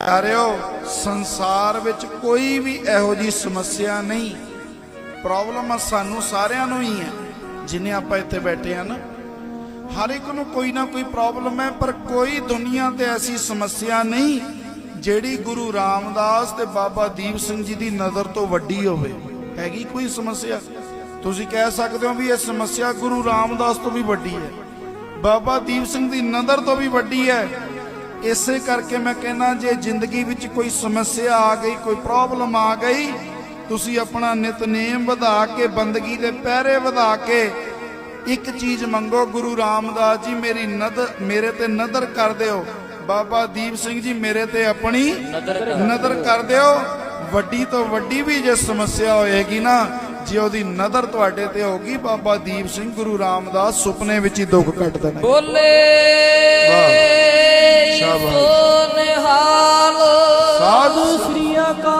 ਪਿਆਰਿਓ, ਸੰਸਾਰ ਵਿੱਚ ਕੋਈ ਵੀ ਇਹੋ ਜੀ ਸਮੱਸਿਆ ਨਹੀਂ। ਪ੍ਰੋਬਲਮ ਸਾਨੂੰ ਸਾਰਿਆਂ ਨੂੰ ਹੀ ਹੈ, ਜਿਨੇ ਆਪਾਂ ਇੱਥੇ ਬੈਠੇ ਆ ਨਾ। ਹਰ ਇੱਕ ਨੂੰ ਕੋਈ ਨਾ ਕੋਈ ਪ੍ਰੋਬਲਮ ਹੈ, ਪਰ ਕੋਈ ਦੁਨੀਆ ਤੇ ਐਸੀ ਸਮੱਸਿਆ ਨਹੀਂ, ਜਿਹੜੀ ਗੁਰੂ ਰਾਮਦਾਸ ਤੇ ਬਾਬਾ ਦੀਪ ਸਿੰਘ ਜੀ ਦੀ ਨਜ਼ਰ ਤੋਂ ਵੱਡੀ ਹੋਵੇ। ਹੈਗੀ ਕੋਈ ਸਮੱਸਿਆ? ਤੁਸੀਂ ਕਹਿ ਸਕਦੇ ਹੋ ਵੀ ਇਹ ਸਮੱਸਿਆ ਗੁਰੂ ਰਾਮਦਾਸ ਤੋਂ ਵੀ ਵੱਡੀ ਹੈ। ਬਾਬਾ ਦੀਪ ਸਿੰਘ ਦੀ ਨਜ਼ਰ ਤੋਂ ਵੀ ਵੱਡੀ ਹੈ। ਇਸੇ ਕਰਕੇ ਮੈਂ ਕਹਿੰਦਾ ਜੇ ਜ਼ਿੰਦਗੀ ਵਿੱਚ ਕੋਈ ਸਮੱਸਿਆ ਆ ਗਈ ਕੋਈ ਪ੍ਰੋਬਲਮ ਆ ਗਈ ਤੁਸੀਂ ਆਪਣਾ ਨਿਤਨੇਮ ਵਧਾ ਕੇ ਬੰਦਗੀ ਦੇ ਪਹਿਰੇ ਵਧਾ ਕੇ ਇੱਕ ਚੀਜ਼ ਮੰਗੋ ਗੁਰੂ ਰਾਮਦਾਸ ਜੀ ਮੇਰੀ ਨਦਰ ਮੇਰੇ ਤੇ ਨਦਰ ਕਰ ਦਿਓ। ਬਾਬਾ ਦੀਪ ਸਿੰਘ ਜੀ ਮੇਰੇ ਤੇ ਆਪਣੀ ਨਦਰ ਕਰ ਦਿਓ। ਵੱਡੀ ਤੋਂ ਵੱਡੀ ਵੀ ਜੇ ਸਮੱਸਿਆ ਹੋਏਗੀ ਨਾ ਜੇ ਉਹਦੀ ਨਦਰ ਤੁਹਾਡੇ ਤੇ ਹੋਗੀ ਬਾਬਾ ਦੀਪ ਸਿੰਘ ਗੁਰੂ ਰਾਮਦਾਸ ਸੁਪਨੇ ਵਿੱਚ ਹੀ ਦੁੱਖ ਕੱਟ ਦੇਣਾ ਬੋਲੇ। Kau